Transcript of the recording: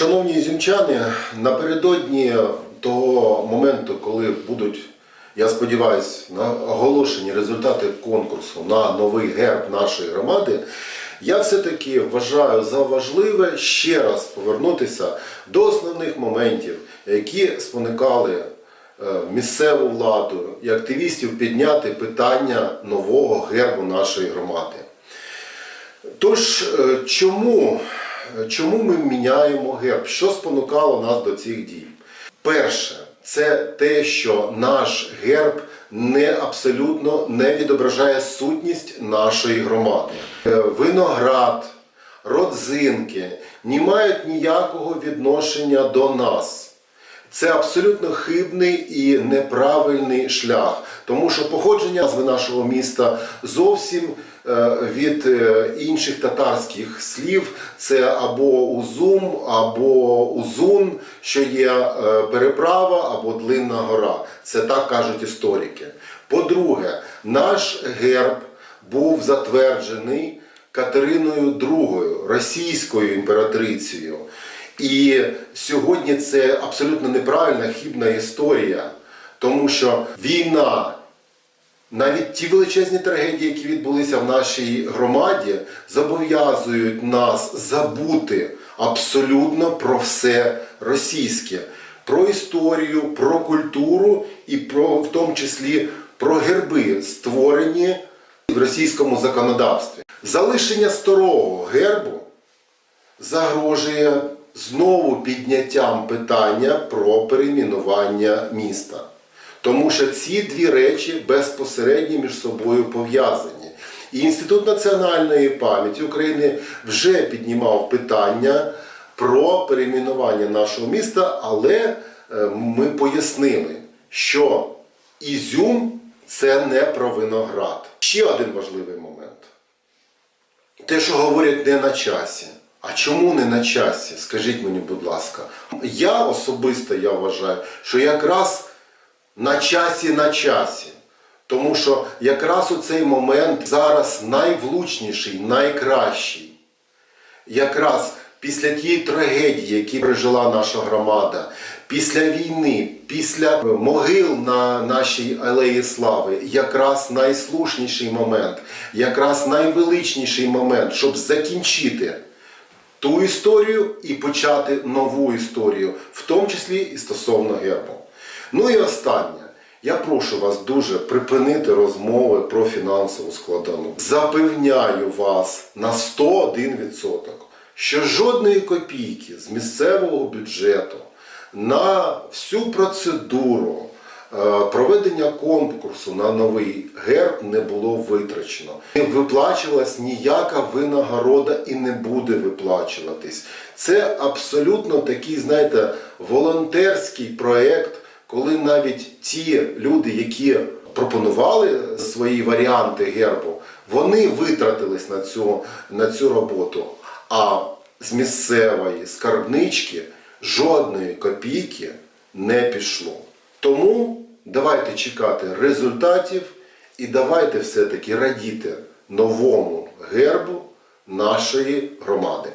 Шановні ізюмчани, напередодні того моменту, коли будуть, я сподіваюся, оголошені результати конкурсу на новий герб нашої громади, я все-таки вважаю за важливе ще раз повернутися до основних моментів, які спонукали е, місцеву владу і активістів підняти питання нового гербу нашої громади. Тож, е, чому, чому ми міняємо герб? Що спонукало нас до цих дій? Перше, це те, що наш герб не абсолютно не відображає сутність нашої громади. Е, Виноград, родзинки не мають ніякого відношення до нас. Це абсолютно хибний і неправильний шлях, тому що походження назви нашого міста зовсім е, від е, інших татарських слів. Це або Узум, або Узун, що є е, переправа, або Длинна гора. Це так кажуть історики. По-друге, наш герб був затверджений Катериною II, російською імператрицею. І сьогодні це абсолютно неправильна хібна історія, тому що війна, навіть ті величезні трагедії, які відбулися в нашій громаді, зобов'язують нас забути абсолютно про все російське, про історію, про культуру і про в тому числі про герби, створені в російському законодавстві. Залишення старого гербу загрожує знову підняттям питання про перейменування міста. Тому що ці дві речі безпосередньо між собою пов'язані. І Інститут національної пам'яті України вже піднімав питання про перейменування нашого міста, але е, ми пояснили, що Ізюм це не про виноград. Ще один важливий момент те, що говорять не на часі. А чому не на часі? Скажіть мені, будь ласка. Я особисто я вважаю, що якраз на часі на часі. Тому що якраз у цей момент зараз найвлучніший, найкращий. Якраз після тієї трагедії, які пережила наша громада, після війни, після могил на нашій алеї слави, якраз найслушніший момент, якраз найвеличніший момент, щоб закінчити ту історію і почати нову історію, в тому числі і стосовно гербу. Ну і останнє. Я прошу вас дуже припинити розмови про фінансову складову. Запевняю вас на 101%, що жодної копійки з місцевого бюджету на всю процедуру проведення конкурсу на новий герб не було витрачено. Не виплачувалась ніяка винагорода і не буде виплачуватись. Це абсолютно такий, знаєте, волонтерський проєкт, коли навіть ті люди, які пропонували свої варіанти гербу, вони витратились на цю, на цю роботу. А з місцевої скарбнички жодної копійки не пішло. Тому давайте чекати результатів і давайте все-таки радіти новому гербу нашої громади.